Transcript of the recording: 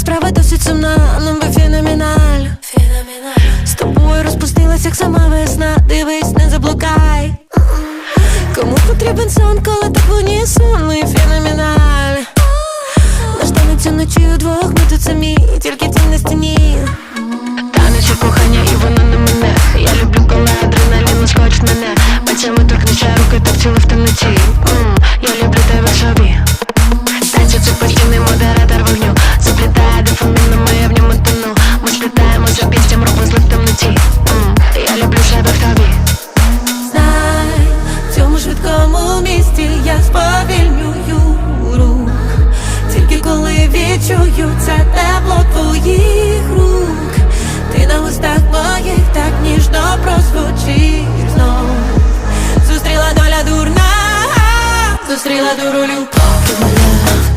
справа досить сумна, ну би феноменаль. З тобою розпустилась, як сама весна. Дивись, не заблукай. Кому потрібен сон, коли так унісон, ми феноменаль? Наш танець уночі удвох, ми тут самі, тільки тінь на стіні. Танець у кохання і воно не мене. Я люблю, коли адреналін схоче мене. Пальцями торкнеться руки, так цілу в темноті швидкому я сповільнюю рух. Тільки коли відчую це тепло твоїх рук. Ти на устах моїх так ніжно прозвучить знов. Зустріла доля дурна, зустріла дуру любов